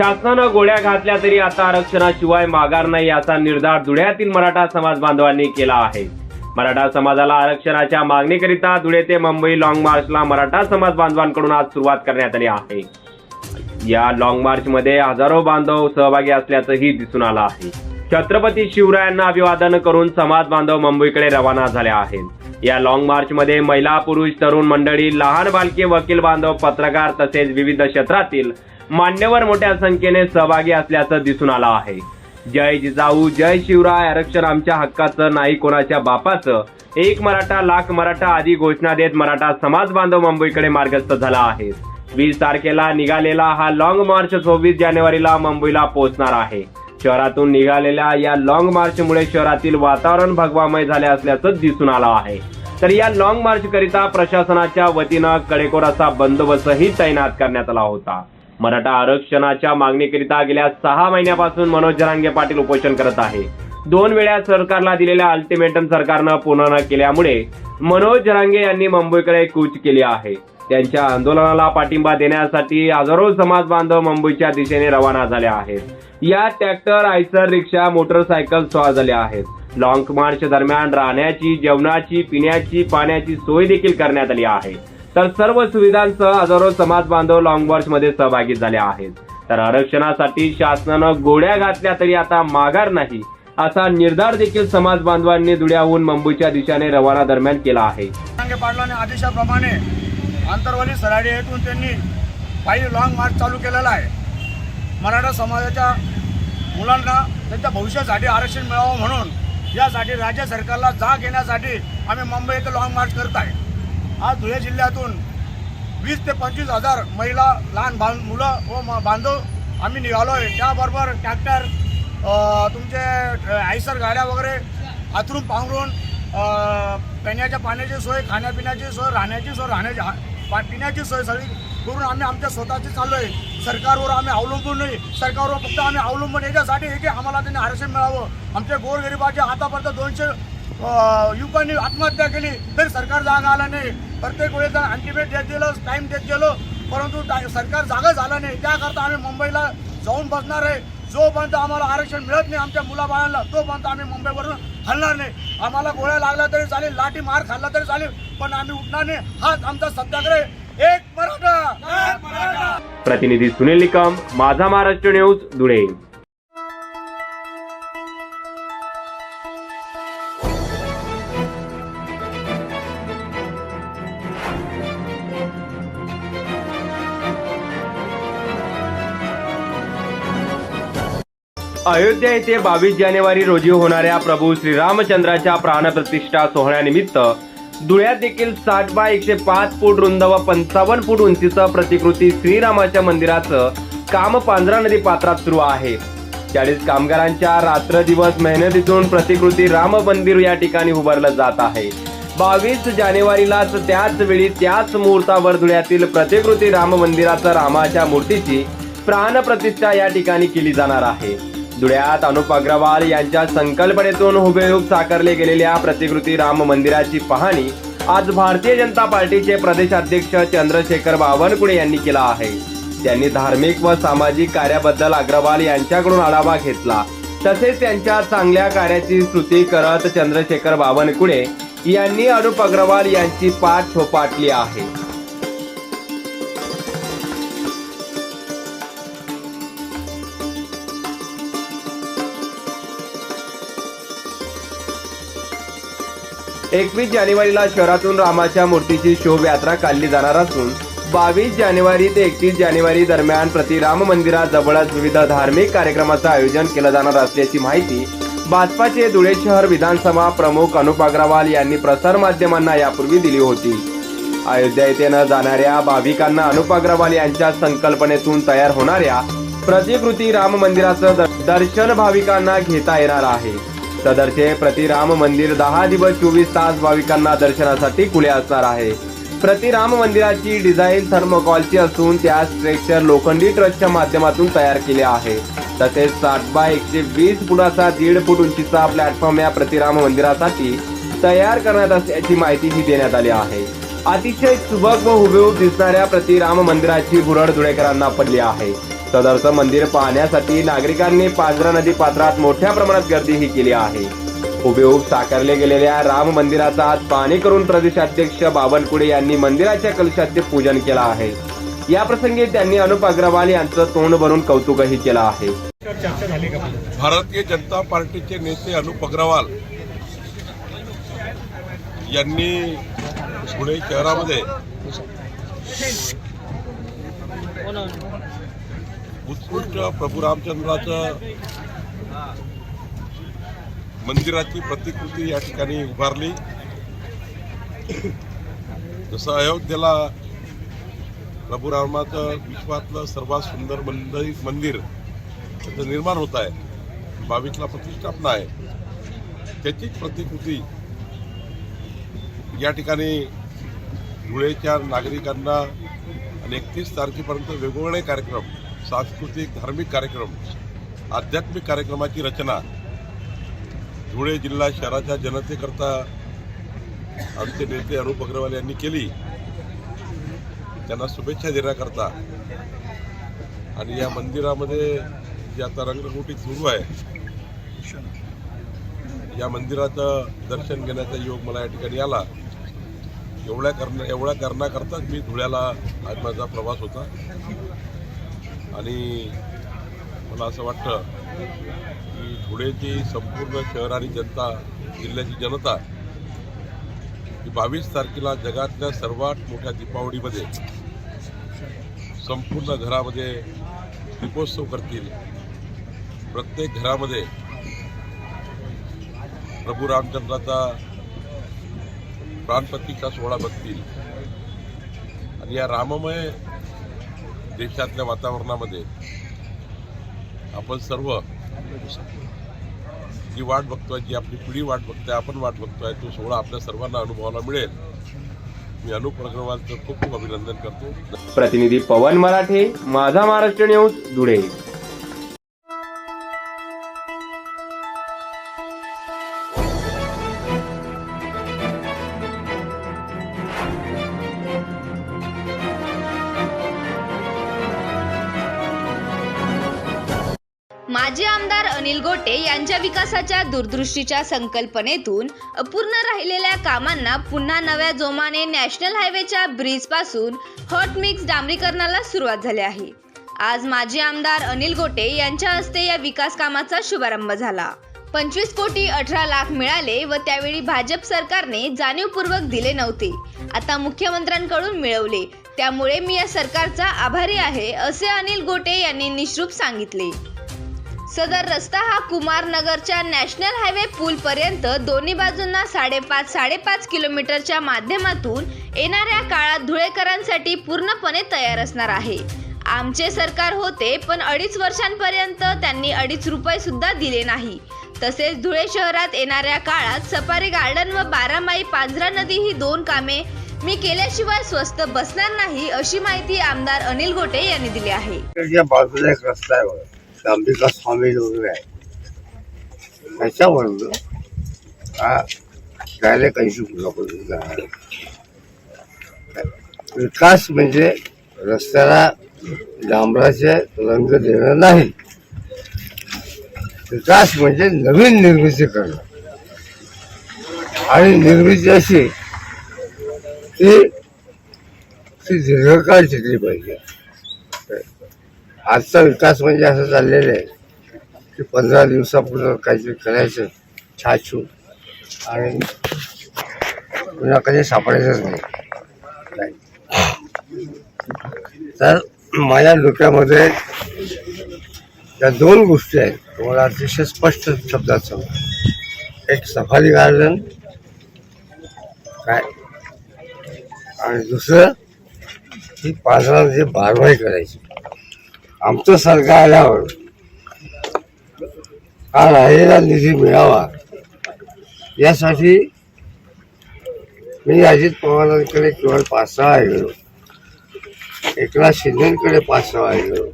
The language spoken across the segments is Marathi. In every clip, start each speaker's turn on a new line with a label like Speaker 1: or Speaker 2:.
Speaker 1: शासनानं गोळ्या घातल्या तरी आता आरक्षणाशिवाय माघार नाही याचा निर्धार धुळ्यातील मराठा समाज बांधवांनी केला आहे. मराठा समाजाला आरक्षणाच्या मागणीकरिता धुळे ते मुंबई लॉंग मार्चला मराठा समाज बांधवांकडून आज सुरुवात करण्यात आली आहे. या लॉंग मार्च मध्ये हजारो बांधव सहभागी असल्याचंही दिसून आलं आहे. छत्रपती शिवरायांना अभिवादन करून समाज बांधव मुंबईकडे रवाना झाले आहेत. या लॉंग मार्च मध्ये महिला पुरुष तरुण मंडळी लहान बालके वकील बांधव पत्रकार तसेच विविध क्षेत्रातील मान्यवर मोठ्या संख्येने सहभागी असल्याचं दिसून आलं आहे. जय जिजाऊ जय शिवराय आरक्षण आमच्या हक्काचं नाही कोणाच्या बापाचं. एक मराठा लाख मराठा आदी घोषणा देत मराठा समाज बांधव मुंबईकडे मार्गस्थ झाला आहे. वीस तारखेला निघालेला हा लॉंग मार्च सव्वीस जानेवारीला मुंबईला पोहोचणार आहे. शहरातून निघालेल्या या लॉंग मार्चमुळे शहरातील वातावरण भगवामय झाले असल्याचं दिसून आलं आहे. तर या लॉंग मार्च करिता प्रशासनाच्या वतीनं कडेकोर असा बंदोबस्तही तैनात करण्यात आला होता. मराठा आरक्षणाच्या मागणीकरिता गेल्या सहा महिन्यापासून मनोज जरांगे पाटील उपोषण करत आहे. दोन वेळा सरकारला दिलेल्या अल्टिमेटम सरकारनं पूर्ण न केल्यामुळे मनोज जरांगे यांनी मुंबईकडे कूच केली आहे. त्यांच्या आंदोलनाला पाठिंबा देण्यासाठी हजारो समाज बांधव मुंबईच्या दिशेने रवाना झाले आहेत. या ट्रॅक्टर आयसर रिक्षा मोटरसायकल स्वार झाल्या आहेत. लॉंग मार्च दरम्यान राहण्याची जेवणाची पिण्याची पाण्याची सोय देखील करण्यात आली आहे. तर सर्व सुविधांसह हजारो समाज बांधव लॉंग मार्च मध्ये सहभागी झाले आहेत. तर आरक्षणासाठी शासनानं गोळ्या घातल्या तरी आता माघार नाही असा निर्धार देखील समाज बांधवांनी धुळ्याहून मुंबईच्या दिशेने रवाना दरम्यान केला आहे.
Speaker 2: आदेशाप्रमाणे आंतरवाली सराडी येथून त्यांनी काही लॉंग मार्च चालू केलेला आहे. मराठा समाजाच्या मुलांना त्यांच्या भविष्यासाठी आरक्षण मिळावं म्हणून यासाठी राज्य सरकारला जाग येण्यासाठी आम्ही मुंबई येथे लॉंग मार्च करत आहे. आज धुळे जिल्ह्यातून वीस ते पंचवीस हजार महिला लहान बां मुलं व बांधव आम्ही निघालो आहे त्याबरोबर ट्रॅक्टर तुमचे आयसर गाड्या वगैरे आथरून पांघरून पिण्याच्या पाण्याची सोय खाण्यापिण्याची सोय राहण्याची सोय राहण्याची हा- पा- पिण्याची सोय सगळी करून आम्ही आमच्या स्वतःची चाललो आहे सरकारवर आम्ही अवलंबून नाही. सरकारवर फक्त आम्ही अवलंबून याच्यासाठी हे की आम्हाला त्यांनी आरक्षण मिळावं. आमच्या गोरगरिबाचे आतापर्यंत दोनशे युवकांनी आत्महत्या केली तरी सरकार जागा आला नाही. प्रत्येक वेळेस अल्टिमेट देत गेलो टाईम देत गेलो परंतु सरकार जागा झाला नाही. त्याकरता आम्ही मुंबईला जाऊन बसणार आहे. जोपर्यंत आम्हाला आरक्षण मिळत नाही आमच्या मुलाबाळांना तोपर्यंत आम्ही मुंबईवरून हलणार नाही. आम्हाला गोळ्या लागल्या तरी चालेल लाठी मार खाल्ला तरी चालेल पण आम्ही उठणार नाही. हाच आमचा सत्याग्रह एक एक मराठा!
Speaker 1: प्रतिनिधी सुनील निकम माझा महाराष्ट्र न्यूज धुळे. अयोध्या येथे बावीस जानेवारी रोजी होणाऱ्या प्रभू श्रीरामचंद्राच्या प्राणप्रतिष्ठा सोहळ्यानिमित्त धुळ्यात देखील साठ बाय एकशे पाच फूट रुंद व पंचावन्न फूट उंचीचं प्रतिकृती श्रीरामाच्या मंदिराचं काम पांझरा नदी पात्रात सुरू आहे. चाळीस कामगारांच्या रात्र दिवस मेहनतीतून प्रतिकृती राम मंदिर या ठिकाणी उभारलं जात आहे. बावीस जानेवारीलाच त्याच वेळी त्याच मुहूर्तावर धुळ्यातील प्रतिकृती राम मंदिराचं रामाच्या मूर्तीची प्राणप्रतिष्ठा या ठिकाणी केली जाणार आहे. धुळ्यात अनुप अग्रवाल यांच्या संकल्पनेतून हुबेहूब साकारले गेलेल्या प्रतिकृती राम मंदिराची पाहणी आज भारतीय जनता पार्टीचे प्रदेशाध्यक्ष चंद्रशेखर बावनकुळे यांनी केला आहे. त्यांनी धार्मिक व सामाजिक कार्याबद्दल अग्रवाल यांच्याकडून आढावा घेतला. तसेच त्यांच्या चांगल्या कार्याची स्तुती करत चंद्रशेखर बावनकुळे यांनी अनुप अग्रवाल यांची पाठ थोपाटली आहे. एकवीस जानेवारीला शहरातून रामाच्या मूर्तीची शोभयात्रा काढली जाणार असून बावीस जानेवारी ते एकतीस जानेवारी दरम्यान प्रति राम मंदिराजवळच विविध धार्मिक कार्यक्रमाचं आयोजन केलं जाणार असल्याची माहिती भाजपाचे धुळे शहर विधानसभा प्रमुख अनुप अग्रवाल यांनी प्रसारमाध्यमांना यापूर्वी दिली होती. अयोध्या येथे न जाणाऱ्या भाविकांना अनुप अग्रवाल यांच्या संकल्पनेतून तयार होणाऱ्या प्रतिकृती राम मंदिराचं दर्शन भाविकांना घेता येणार आहे. सदरचे प्रतिराम मंदिर दहा दिवस चोवीस तास भाविकांना दर्शनासाठी खुले असणार आहे. प्रतिराम मंदिराची डिझाईन थर्मोकॉलची असून त्या स्ट्रेक्चर लोखंडी ट्रस्टच्या माध्यमातून तयार केले आहे. तसेच साठ बाय एकशे वीस फुटाचा दीड फूट उंचीचा प्लॅटफॉर्म या प्रतिराम मंदिरासाठी तयार करण्यात असल्याची माहितीही देण्यात आली आहे. अतिशय सुबक व हुबेहूब दिसणाऱ्या प्रतिराम मंदिराची भुरळ धुळेकरांना पडली आहे. सदरचं मंदिर पाहण्यासाठी नागरिकांनी पांझरा नदी पात्रात मोठ्या प्रमाणात गर्दी ही केली आहे. हुबेहूब साकारले गेलेल्या राम मंदिराचा आज पाहणी करून प्रदेशाध्यक्ष बावनकुळे यांनी मंदिराच्या कलशाचे पूजन केलं आहे. या प्रसंगी त्यांनी अनुप अग्रवाल यांचं तोंड भरून कौतुकही केलं आहे.
Speaker 3: भारतीय जनता पार्टीचे नेते अनुप अग्रवाल यांनी पुणे शहरामध्ये उत्कृष्ट प्रभू रामचंद्राचं मंदिराची प्रतिकृती या ठिकाणी उभारली. जसं अयोध्येला प्रभू रामाचं विश्वातलं सर्वात सुंदर मंदिर मंदिर त्याचं निर्माण होत आहे बावीसला प्रतिष्ठापना आहे. त्याचीच प्रतिकृती या ठिकाणी धुळेच्या नागरिकांना आणि एकतीस तारखेपर्यंत वेगवेगळे कार्यक्रम सांस्कृतिक धार्मिक कार्यक्रम आध्यात्मिक कार्यक्रमाची रचना धुळे जिल्हा शहराच्या जनतेकरता आमचे नेते अनुप अग्रवाल यांनी केली. त्यांना शुभेच्छा देण्याकरता. आणि या मंदिरामध्ये जे आता रंगरंगोटी सुरू आहे या मंदिराचं दर्शन घेण्याचा योग मला या ठिकाणी आला. एवढ्या करणं एवढ्या करण्याकरताच मी धुळ्याला आज माझा प्रवास होता. आणि मला असं वाटतं की धुळेची संपूर्ण शहर आणि जनता जिल्ह्याची जनता ही बावीस तारखेला जगातल्या सर्वात मोठ्या दीपावलीमध्ये संपूर्ण घरामध्ये दीपोत्सव करतील. प्रत्येक घरामध्ये प्रभू रामचंद्राचा प्राणपतीचा सोहळा बघतील. आणि या राममय देशातल्या वातावरणामध्ये आपण सर्व जी वाट बघतोय जी आपली पिढी वाट बघतोय आपण वाट बघतोय तो सोहळा आपल्या सर्वांना अनुभवायला मिळेल. मी अनुप अग्रवालचं खूप खूप अभिनंदन करतो.
Speaker 1: प्रतिनिधी पवन मराठे माझा महाराष्ट्र न्यूज धुळे.
Speaker 4: माजी आमदार अनिल गोटे यांच्या विकासाच्या दूरदृष्टीच्या संकल्पनेतून अपूर्ण राहिलेल्या कामांना पुन्हा नव्या जोमाने नॅशनल हायवेच्या ब्रिजपासून हॉट मिक्स डांबरीकरणाला सुरुवात झाली आहे. आज माजी आमदार अनिल गोटे यांच्या हस्ते या विकास कामाचा शुभारंभ झाला. पंचवीस कोटी अठरा लाख मिळाले व त्यावेळी भाजप सरकारने जाणीवपूर्वक दिले नव्हते. आता मुख्यमंत्र्यांकडून मिळवले. त्यामुळे मी या सरकारचा आभारी आहे असे अनिल गोटे यांनी निश्रूप सांगितले. सदर रस्ता हा कुमार नगरच्या नॅशनल हायवे पूल पर्यंत दोन्ही बाजूंना साडेपाच साडेपाच किलोमीटरच्या माध्यमातून येणाऱ्या काळात धुळेकरांसाठी पूर्णपणे तयार असणार आहे. आमचे सरकार होते पण अडीच वर्षांपर्यंत त्यांनी अडीच रुपये सुद्धा दिले नाही. तसेच धुळे शहरात येणाऱ्या काळात सफारी गार्डन व बारामाई पांझरा नदी ही दोन कामे मी केल्याशिवाय स्वस्त बसणार नाही अशी माहिती आमदार अनिल गोटे यांनी दिली आहे.
Speaker 5: या बाजूला एक रस्ता आहे बघा. अंबिका स्वामी वगैरे आहे त्याच्यावरून हा डायरेक्ट ऐंशी विकास म्हणजे रस्त्याला डांबराचे रंग देणं नाही विकास म्हणजे नवीन निर्मिती करणं आणि निर्मिती अशी की ती दीर्घकाळ टिकली पाहिजे आजचा विकास म्हणजे असं चाललेलं आहे की पंधरा दिवसापूर्वी काहीतरी करायचं छाछू. आणि पुन्हा कधी सापडायचंच नाही. नाही. तर माझ्या डोक्यामध्ये त्या दोन गोष्टी आहेत. तुम्हाला अतिशय स्पष्ट शब्दात सांगतो. एक सफारी गार्डन काय? आणि दुसरं ही पाजरा म्हणजे बारवाई करायची. आमचं सरकार आल्यावर हा राहिलेला निधी मिळावा. यासाठी मी अजित पवारांकडे केवळ पाच सहा गेलो एकनाथ शिंदेकडे पाच सहा गेलो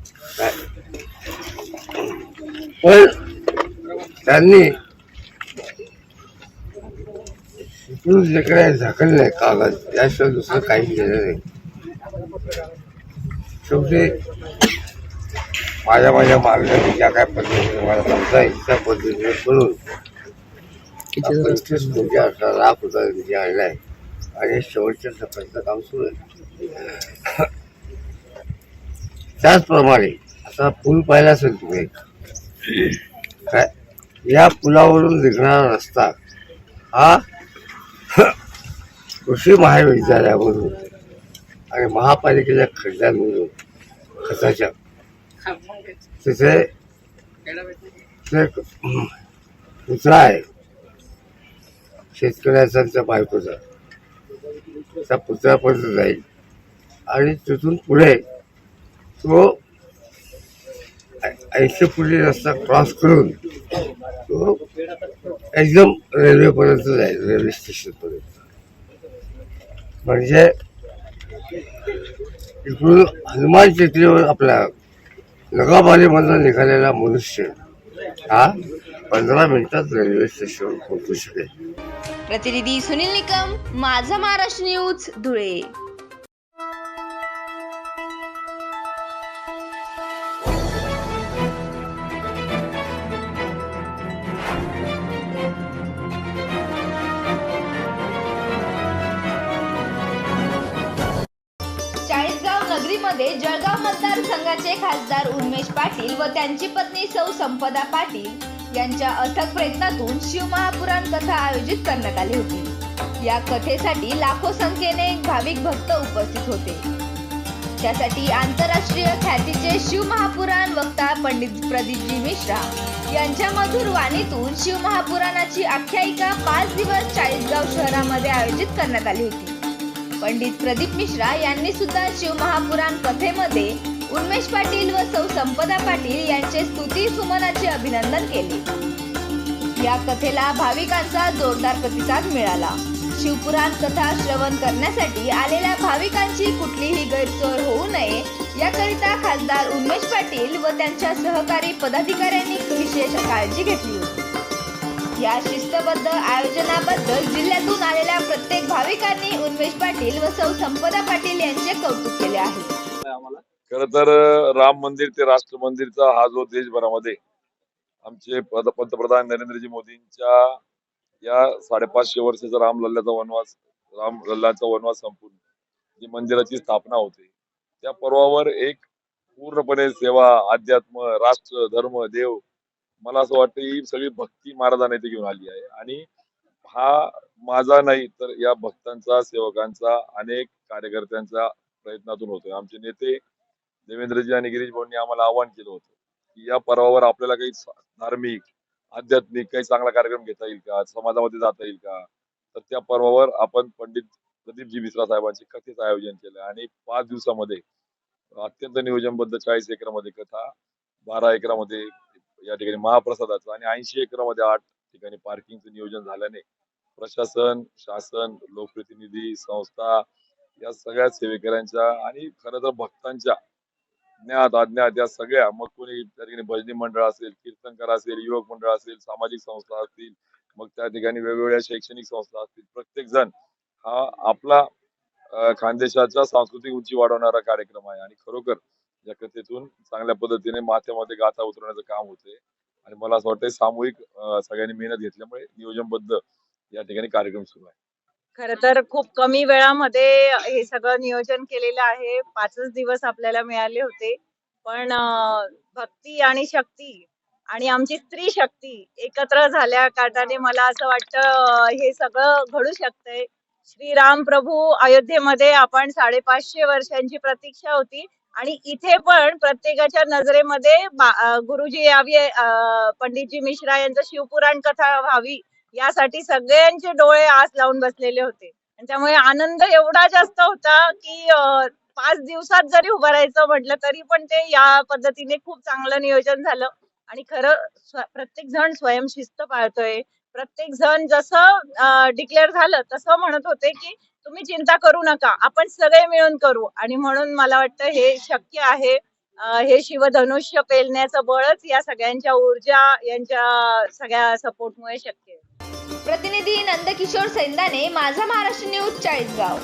Speaker 5: पण त्यांनी इकडून जे काही कागद त्याशिवाय दुसरं काही केलं नाही. शेवटी माझ्या माझ्या मार्गाने ज्या काय पद्धतीने मला समजा येईल त्या पद्धतीने करून पंचवीस कोटी अठरा लाख रुपये निधी आणलाय. आणि शेवटच्या टप्प्याचं काम सुरू आहे. त्याचप्रमाणे आता पूल पाहिला असेल तुम्ही. काय? या पुलावरून निघणारा रस्ता हा कृषी महाविद्यालयामधून आणि महापालिकेच्या खड्ड्यांमधून खताच्या तिथे ते एक कुत्रा आहे. शेतकऱ्याचा त्या बायकोचा. त्या पुतळ्यापर्यंत जाईल. आणि तिथून पुढे तो ऐंशी फुटी रस्ता क्रॉस करून तो एकदम रेल्वेपर्यंत जाईल रेल्वे स्टेशनपर्यंत म्हणजे इकडून हनुमान टेकडीवर आपल्या नगाबालीमधून निघालेला मनुष्य हा पंधरा मिनिटात रेल्वे स्टेशनवर पोहोचू शकेल.
Speaker 4: प्रतिनिधी सुनील निकम माझा महाराष्ट्र न्यूज धुळे. मतदारसंघाचे खासदार उन्मेश पाटील व त्यांची पत्नी सौ संपदा पाटील यांच्या अथक प्रयत्नातून शिवमहापुराण कथा आयोजित करण्यात आली होती. या कथेसाठी लाखो संख्येने भाविक भक्त उपस्थित होते. त्यासाठी आंतरराष्ट्रीय ख्यातीचे शिवमहापुराण वक्ता पंडित प्रदीपजी मिश्रा यांच्या मधुर वाणीतून शिवमहापुराणाची आख्यायिका पाच दिवस चाळीसगाव शहरामध्ये आयोजित करण्यात आली होती. पंडित प्रदीप मिश्रा यांनी सुद्धा शिवमहापुराण कथेमध्ये उन्मेष पाटील व सौ संपदा पाटील यांचे स्तुती सुमनाचे अभिनंदन केले. या कथेला भाविकांचा जोरदार प्रतिसाद मिळाला. शिवपुराण कथा श्रवण करण्यासाठी आलेल्या भाविकांची कुठलीही गैरसोय होऊ नये याकरिता खासदार उन्मेष पाटील व त्यांच्या सहकारी पदाधिकाऱ्यांनी विशेष काळजी घेतली. या शिस्तबद्ध आयोजनाबद्दल जिल्ह्यातून आलेल्या प्रत्येक भाविकांनी उन्मेष पाटील व सौ संपदा पाटील यांचे कौतुक केले आहे.
Speaker 6: खर तर राम मंदिर ते राष्ट्र मंदिरचा हा जो देशभरामध्ये आमचे पंतप्रधान नरेंद्रजी मोदींच्या या साडेपाचशे वर्षाचा राम लल्ल्याचा वनवास राम लल्ल्याचा वनवास संपून जी मंदिराची स्थापना होते त्या पर्वावर एक पूर्णपणे सेवा अध्यात्म राष्ट्र धर्म देव मला असं वाटतं ही सगळी भक्ती महाराजांनी इथे घेऊन आली आहे. आणि हा माझा नाही तर या भक्तांचा सेवकांचा अनेक कार्यकर्त्यांचा प्रयत्नातून होतोय. आमचे नेते देवेंद्रजी आणि गिरीश भाऊंनी आम्हाला आवाहन केलं होतं की या पर्वावर आपल्याला काही धार्मिक आध्यात्मिक काही चांगला कार्यक्रम घेता येईल का? समाजामध्ये जाता येईल का? तर त्या पर्वावर आपण पंडित प्रदीपजी मिश्रा साहेबांचे कथेचं आयोजन केलं. आणि पाच दिवसामध्ये अत्यंत नियोजनबद्ध चाळीस एकरामध्ये कथा बारा एकरामध्ये या ठिकाणी महाप्रसादाचं आणि ऐंशी एकरामध्ये आठ ठिकाणी पार्किंगचं नियोजन झाल्याने प्रशासन शासन लोकप्रतिनिधी संस्था या सगळ्या सेवेकऱ्यांच्या आणि खरं तर भक्तांच्या ज्ञात अज्ञात या सगळ्या मग कोणी त्या ठिकाणी भजनी मंडळ असेल कीर्तनकार असेल युवक मंडळ असेल सामाजिक संस्था असतील मग त्या ठिकाणी वेगवेगळ्या शैक्षणिक संस्था असतील प्रत्येक जण हा आपला खानदेशाचा सांस्कृतिक उंची वाढवणारा कार्यक्रम आहे आणि खरोखर या कथेतून चांगल्या पद्धतीने माथ्यामध्ये गाथा उतरवण्याचं काम होते आणि मला असं वाटतं सामूहिक सगळ्यांनी मेहनत घेतल्यामुळे नियोजनबद्ध या ठिकाणी कार्यक्रम सुरू आहे.
Speaker 7: खर तर खूप कमी वेळामध्ये हे सगळं नियोजन केलेलं आहे. पाचच दिवस आपल्याला मिळाले होते. पण भक्ती आणि शक्ती आणि आमची स्त्री शक्ती एकत्र झाल्या कारणाने मला असं वाटतं हे सगळं घडू शकतंय. श्रीराम प्रभू अयोध्येमध्ये आपण साडेपाचशे वर्षांची प्रतीक्षा होती. आणि इथे पण प्रत्येकाच्या नजरेमध्ये गुरुजी यावी पंडितजी मिश्रा यांचं शिवपुराण कथा व्हावी यासाठी सगळ्यांचे डोळे आस लावून बसलेले होते. आणि त्यामुळे आनंद एवढा जास्त होता की पाच दिवसात जरी उभं राहायचं म्हटलं तरी पण ते या पद्धतीने खूप चांगलं नियोजन झालं. आणि खरं प्रत्येक जण स्वयंशिस्त पाळतोय. प्रत्येक जण जसं डिक्लेअर झालं तसं म्हणत होते की तुम्ही चिंता करू नका आपण सगळे मिळून करू. आणि म्हणून मला वाटतं हे शक्य आहे. हे शिवधनुष्य पेलण्याचं बळच या सगळ्यांच्या ऊर्जा यांच्या सगळ्या सपोर्टमुळे शक्य आहे.
Speaker 4: प्रतिनिधी नंदकिशोर सैंदाने माझा महाराष्ट्र न्यूज चाळीसगाव.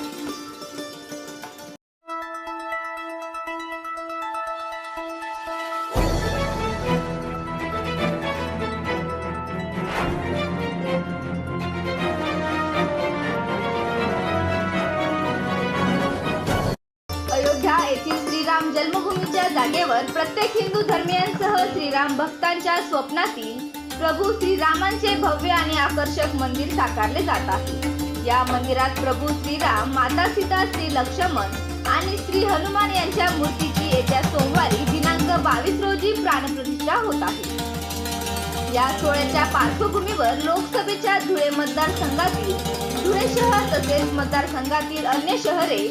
Speaker 4: दिवसानंतर प्रत्येक हिंदू धर्मियांसह श्रीराम भक्तांच्या स्वप्नातील प्रभू श्रीरामांचे भव्य आणि आकर्षक मंदिर साकारले जात आहे. या मंदिरात प्रभू श्रीराम माता सीता श्री लक्ष्मण आणि श्री हनुमान यांच्या मूर्तीची येत्या सोमवारी दिनांक बावीस रोजी प्राणप्रतिष्ठा होत आहे. या सोहळ्याच्या पार्श्वभूमीवर लोकसभेच्या धुळे मतदारसंघातील धुळे शहर तसेच मतदारसंघातील अन्य शहरे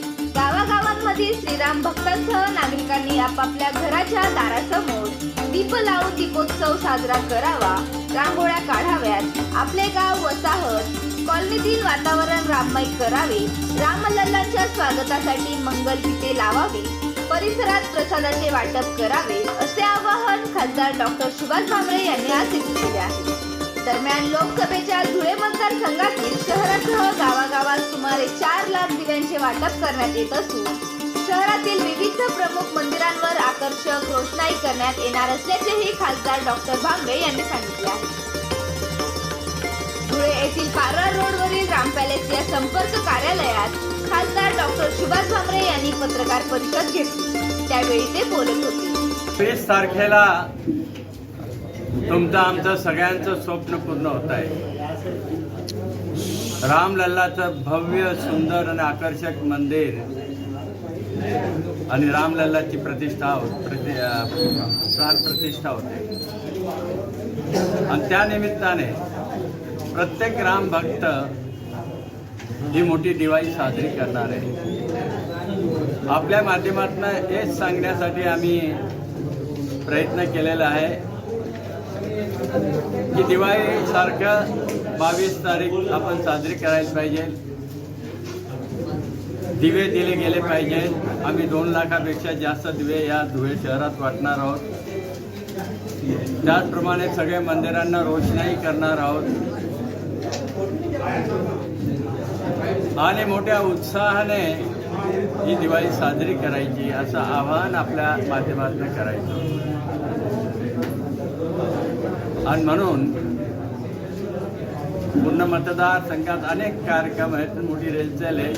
Speaker 4: गावांमधील श्रीराम भक्तांसह नागरिकांनी आपापल्या घराच्या दारासमोर दीप लावून दीपोत्सव साजरा करावा. रांगोळ्या काढाव्यात. आपले गाव वसाहत कॉलनीतील वातावरण राममय करावे. रामलल्लांच्या स्वागतासाठी मंगल गीते लावावे. परिसरात प्रसादाचे वाटप करावे असे आवाहन खासदार डॉक्टर सुभाष भामरे यांनी आज केले आहे. दरम्यान लोकसभेच्या धुळे मतदारसंघातील शहरासह गावागावात सुमारे चार लाख दिव्यांचे वाटप करण्यात येत असून शहरातील विविध प्रमुख मंदिरांवर आकर्षक रोषणाई करण्यात येणार असल्याचेही खासदार डॉक्टर भामरे यांनी सांगितले आहे. धुळे येथील पारा रोडवरील राम पॅलेस या संपर्क कार्यालयात खासदार डॉक्टर सुभाष भामरे यांनी पत्रकार परिषद घेतली. त्यावेळी ते बोलत होते.
Speaker 8: तारखेला तुमचं आमचं सगळ्यांचं स्वप्न पूर्ण होत आहे. रामलल्लाचं भव्य सुंदर आणि आकर्षक मंदिर आणि रामलल्लाची प्रतिष्ठा हो-, प्रति अं, प्राण प्रतिष्ठा होते. आणि त्या निमित्ताने प्रत्येक राम भक्त ही मोठी दिवाळी साजरी करणार आहे. आपल्या माध्यमातून हेच सांगण्यासाठी आम्ही प्रयत्न केलेला आहे. की दिवाळीसारखं बावीस तारीख आपण साजरी करायला पाहिजे. दिवे दिले गेले पाहिजे. आम्ही दोन लाखापेक्षा जास्त दिवे या धुळे शहरात वाटणार आहोत. त्याचप्रमाणे सगळ्या मंदिरांना रोषणाई करणार आहोत. आणि मोठ्या उत्साहाने ही दिवाळी साजरी करायची असं आवाहन आपल्या माध्यमातून करायचं. आणि म्हणून पूर्ण मतदारसंघात अनेक कार्यक्रम आहेत. मोठी रेलचेल आहे.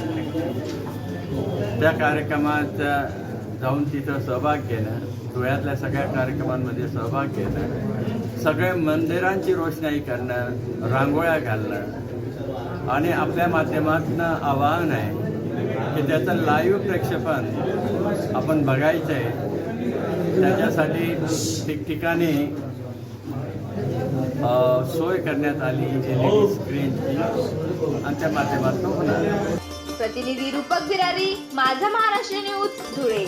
Speaker 8: त्या कार्यक्रमात जाऊन तिथं सहभाग घेणं धुळ्यातल्या सगळ्या कार्यक्रमांमध्ये सहभाग घेणं सगळ्या मंदिरांची रोषणाई करणं रांगोळ्या घालणं आणि आपल्या माध्यमातून आवाहन आहे की त्याचं लाईव्ह प्रक्षेपण आपण बघायचं आहे त्याच्यासाठी ठिकठिकाणी सोय करण्यात आली स्क्रीनची आणि त्या माध्यमातून होणार
Speaker 4: प्रतिनिधी रूपक बिरारी माझा महाराष्ट्र न्यूज धुळे.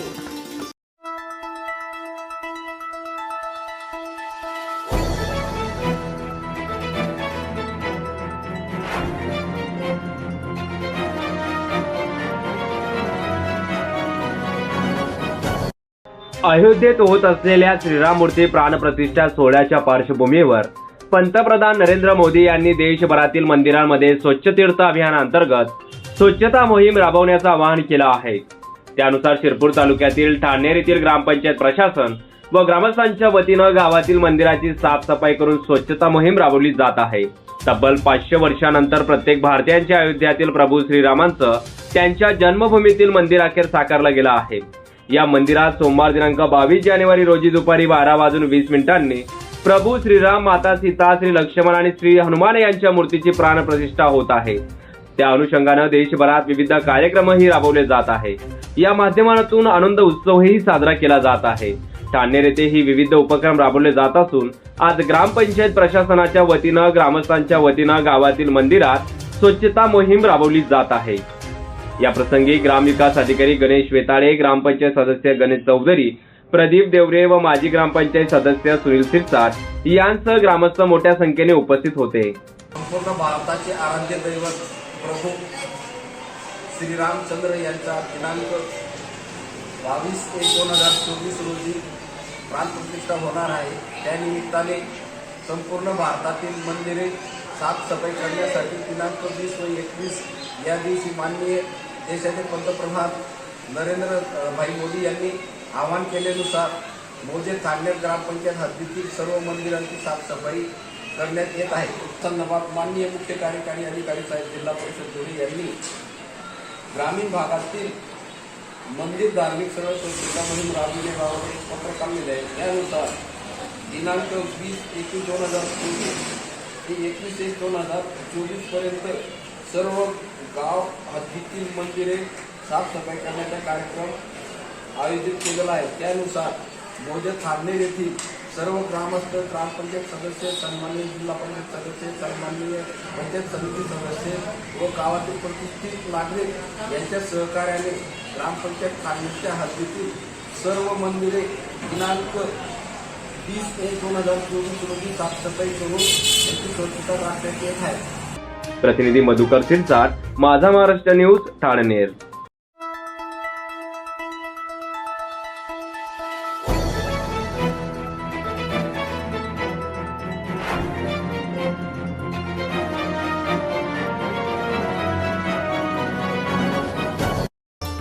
Speaker 1: अयोध्येत होत असलेल्या श्रीराममूर्ती प्राणप्रतिष्ठा सोहळ्याच्या पार्श्वभूमीवर पंतप्रधान नरेंद्र मोदी यांनी देशभरातील मंदिरांमध्ये स्वच्छ तीर्थ अभियानांतर्गत स्वच्छता मोहीम राबवण्याचं आवाहन केलं आहे. त्यानुसार शिरपूर तालुक्यातील ठाणेर येथील ग्रामपंचायत प्रशासन व ग्रामस्थांच्या वतीनं गावातील मंदिराची साफसफाई करून स्वच्छता मोहीम राबवली जात आहे. तब्बल पाचशे वर्षानंतर प्रत्येक भारतीयांच्या अयोध्यातील प्रभू श्रीरामांचं त्यांच्या जन्मभूमीतील मंदिर अखेर साकारलं गेलं आहे. या मंदिरात सोमवार दिनांक बावीस जानेवारी रोजी दुपारी बारा वाजून वीस मिनिटांनी प्रभू श्रीराम माता सीता श्री लक्ष्मण आणि श्री हनुमान यांच्या मूर्तीची प्राणप्रतिष्ठा होत आहे. त्या अनुषंगानं देशभरात विविध कार्यक्रमही राबवले जात आहे. या माध्यमातून आनंद उत्सवही साजरा केला जात आहे. ठाणेर येथे ही विविध उपक्रम राबवले जात असून आज ग्रामपंचायत प्रशासनाच्या वतीनं ग्रामस्थांच्या वतीनं गावातील मंदिरात स्वच्छता मोहीम राबवली जात आहे. या प्रसंगी ग्रामविकास अधिकारी गणेश वेताळे ग्रामपंचायत सदस्य गणेश चौधरी प्रदीप देवरे व माजी ग्रामपंचायत सदस्य सुनील सिरसाट यांसह ग्रामस्थ मोठ्या संख्येने उपस्थित होते.
Speaker 9: संपूर्ण भारताचे आराध्य दैवत प्रभू श्रीरामचंद्र यांचा दिनांक बावीस एक दोन हजार चोवीस रोजी प्राणप्रतिष्ठा होणार आहे. त्यानिमित्ताने संपूर्ण भारतातील मंदिरे साफसफाई करण्यासाठी दिनांक वीस व एकवीस या दिवशी माननीय देशाचे पंतप्रधान नरेंद्र भाई मोदी यांनी आवाहन केल्यानुसार मोजे थांडेर ग्रामपंचायत हद्दीतील सर्व मंदिरांची साफसफाई करण्यात येत आहे. संदर्भात माननीय मुख्य कार्यकारी अधिकारी साहेब जिल्हा परिषद धुळे यांनी ग्रामीण भागातील मंदिर धार्मिक स्थळ स्वच्छता मोहीम राबविण्याबाबत एक पत्र काढलेले आहे त्यानुसार दिनांक वीस एकवीस दोन हजार चोवीस ते एकवीस एक दोन हजार चोवीसपर्यंत सर्व गाव हद्दीतील मंदिरे साफसफाई करण्याचा कार्यक्रम आयोजित केलेला आहे. त्यानुसार मोजत थांबणे येथील सर्व ग्रामस्थ ग्रामपंचायत सदस्य सन्मान्य जिल्हा परिषद सदस्य सन्माननीय पंचायत समिती सदस्य व गावातील प्रतिष्ठित नागरिक यांच्या सहकार्याने ग्रामपंचायत थारनेरच्या हद्दीतील सर्व मंदिरे दिनांक वीस एक दोन हजार चोवीस रोजी साफसफाई करून त्यांची स्वच्छता राखण्यात येत आहे.
Speaker 1: प्रतिनिधी मधुकर सिरसाट माझा महाराष्ट्र न्यूज ठाणेर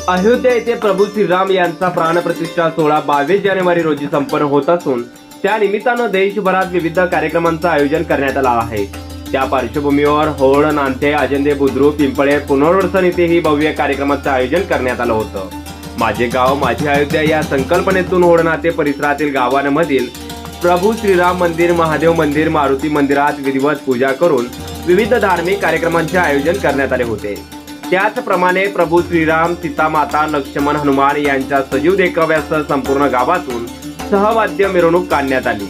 Speaker 1: अयोध्या येथे प्रभू श्रीराम यांचा प्राणप्रतिष्ठा सोहळा बावीस जानेवारी रोजी संपन्न होत असून त्या निमित्तानं देशभरात विविध कार्यक्रमांचं आयोजन करण्यात आलं आहे. त्या पार्श्वभूमीवर होळ नांदे अजंदे बुद्रुक पिंपळे पुनर्वसन इथे ही भव्य कार्यक्रमाचं आयोजन करण्यात आलं होतं. माझे गाव माझी अयोध्या या संकल्पनेतून होळ नाते परिसरातील गावांमधील प्रभू श्रीराम मंदिर महादेव मंदिर मारुती मंदिरात विधिवत पूजा करून विविध धार्मिक कार्यक्रमांचे आयोजन करण्यात आले होते. त्याचप्रमाणे प्रभू श्रीराम सीतामाता लक्ष्मण हनुमान यांच्या सजीव देखाव्यासह संपूर्ण गावातून सहवाद्य मिरवणूक काढण्यात आली.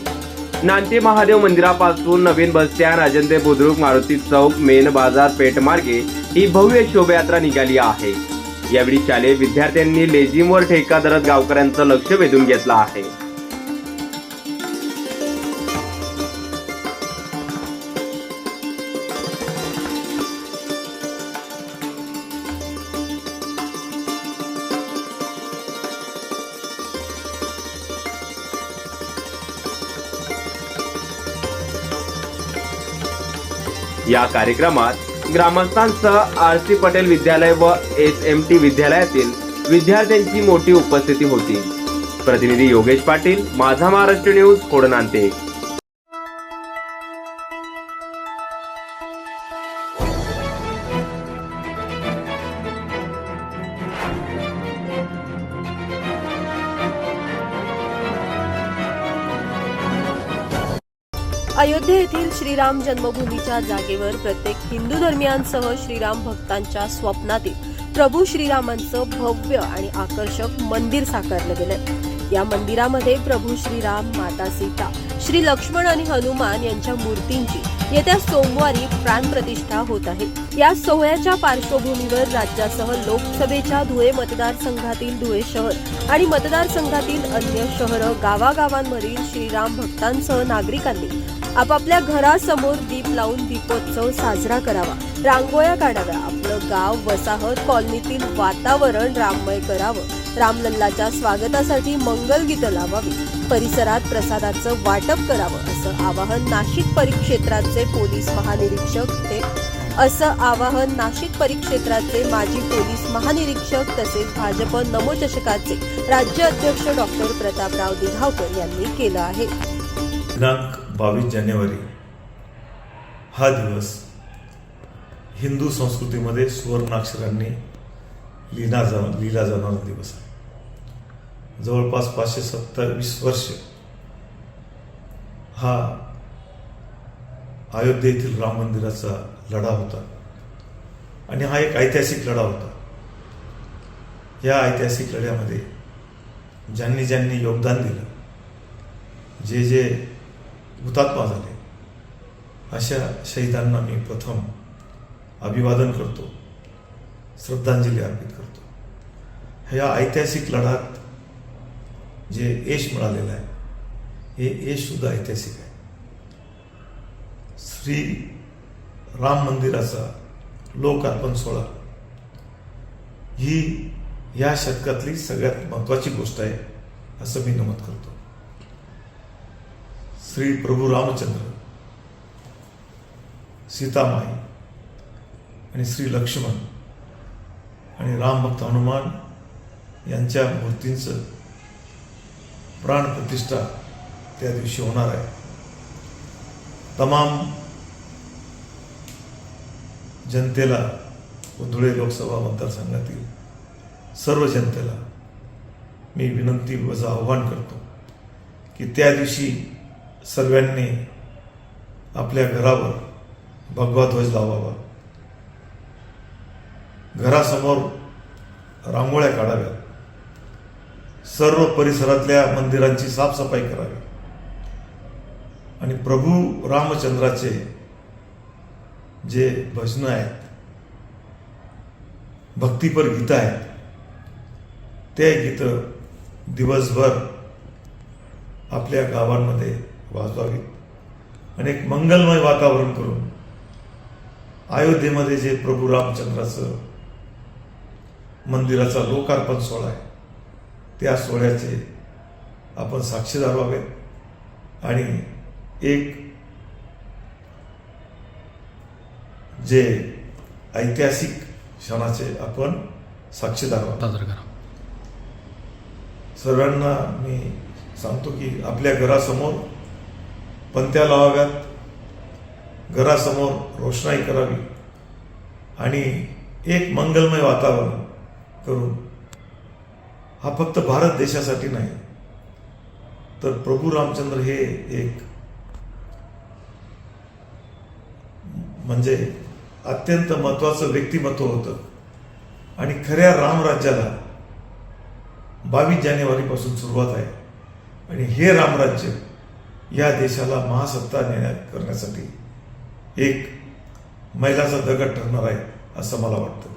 Speaker 1: नांदी महादेव मंदिरापासून नवीन बस राजेंद्र अजंते बुद्रुक मारुती चौक मेन बाजार पेठ मार्गे ही भव्य शोभायात्रा निघाली आहे. यावेळी शालेय विद्यार्थ्यांनी लेझिमवर ठेका धरत गावकऱ्यांचं लक्ष वेधून घेतलं आहे. या कार्यक्रमात ग्रामस्थांसह आर सी पटेल विद्यालय व एस एम टी विद्यालयातील विद्यार्थ्यांची मोठी उपस्थिती होती. प्रतिनिधी योगेश पाटील माझा महाराष्ट्र न्यूज कोडनांते.
Speaker 10: अयोध्या येथील श्रीराम जन्मभूमीच्या जागेवर प्रत्येक हिंदू धर्मियांसह श्रीराम भक्तांच्या स्वप्नातील प्रभू श्रीरामांचं भव्य आणि आकर्षक मंदिर साकारलं गेलं या मंदिरामध्ये प्रभू श्रीराम माता सीता श्री लक्ष्मण आणि हनुमान यांच्या मूर्तींची येत्या सोमवारी प्राणप्रतिष्ठा होत आहे. या सोहळ्याच्या पार्श्वभूमीवर राज्यासह लोकसभेच्या धुळे मतदारसंघातील धुळे शहर आणि मतदारसंघातील अन्य शहरं गावागावांमधील श्रीराम भक्तांसह नागरिकांनी आपापल्या घरासमोर दीप लावून दीपोत्सव साजरा करावा. रांगोळ्या काढाव्या. आपलं गाव वसाहत कॉलनीतील वातावरण राममय करावं. रामलल्लाच्या स्वागतासाठी मंगलगीतं लावावी. परिसरात प्रसादाचं वाटप करावं असं आवाहन नाशिक परिक्षेत्राचे पोलीस महानिरीक्षक ते असं आवाहन नाशिक परिक्षेत्राचे माजी पोलीस महानिरीक्षक तसेच भाजप नमोचषकाचे राज्य अध्यक्ष डॉक्टर प्रतापराव दिघावकर यांनी केलं आहे.
Speaker 11: बावीस जानेवारी हा दिवस हिंदू संस्कृतीमध्ये सुवर्णाक्षरांनी लिहिला जा लिहिला जाणारा दिवस आहे. जवळपास पाचशे सत्तावीस वर्ष हा अयोध्येतील येथील राम मंदिराचा लढा होता. आणि हा एक ऐतिहासिक लढा होता. या ऐतिहासिक लढ्यामध्ये ज्यांनी ज्यांनी योगदान दिलं जे जे हुतात्मा झाले अशा शहीदांना मी प्रथम अभिवादन करतो. श्रद्धांजली अर्पित करतो. ह्या ऐतिहासिक लढ्यात जे यश मिळालेलं आहे हे यश सुद्धा ऐतिहासिक आहे. श्री राम मंदिराचा लोकार्पण सोहळा ही या शतकातली सगळ्यात महत्त्वाची गोष्ट आहे असं मी नमूद करतो. श्री प्रभू रामचंद्र सीतामाई आणि श्री लक्ष्मण आणि रामभक्त हनुमान यांच्या मूर्तींचं प्राणप्रतिष्ठा त्या दिवशी होणार आहे. तमाम जनतेला व धुळे लोकसभा मतदारसंघातील सर्व जनतेला मी विनंती वजा आव्हान करतो की त्या दिवशी सर्वांनी आपल्या घरावर भगवा ध्वज लावावा. घरासमोर रांगोळ्या काढाव्यात सर्व परिसरातल्या मंदिरांची साफसफाई करावी. आणि प्रभू रामचंद्राचे जे भजनं आहेत भक्तीपर गीतं आहेत ते गीतं दिवसभर आपल्या गावांमध्ये वाजवावीत आणि एक मंगलमय वातावरण करून अयोध्येमध्ये जे प्रभू रामचंद्राचं मंदिराचा लोकार्पण सोहळा आहे त्या सोहळ्याचे आपण साक्षीदार व्हावेत आणि एक जे ऐतिहासिक क्षणाचे आपण साक्षीदार व्हावे सर्वांना मी सांगतो की आपल्या घरासमोर पंत्या लावाव्यात घरासमोर रोषणाई करावी आणि एक मंगलमय वातावरण करून हा फक्त भारत देशासाठी नाही तर प्रभू रामचंद्र हे एक म्हणजे अत्यंत महत्वाचं व्यक्तिमत्व होतं. आणि खऱ्या रामराज्याला बावीस जानेवारीपासून सुरुवात आहे. आणि हे रामराज्य या देशाला महासत्ता नेण्यात करण्यासाठी एक मैलाचा दगड ठरणार आहे असं मला वाटतं.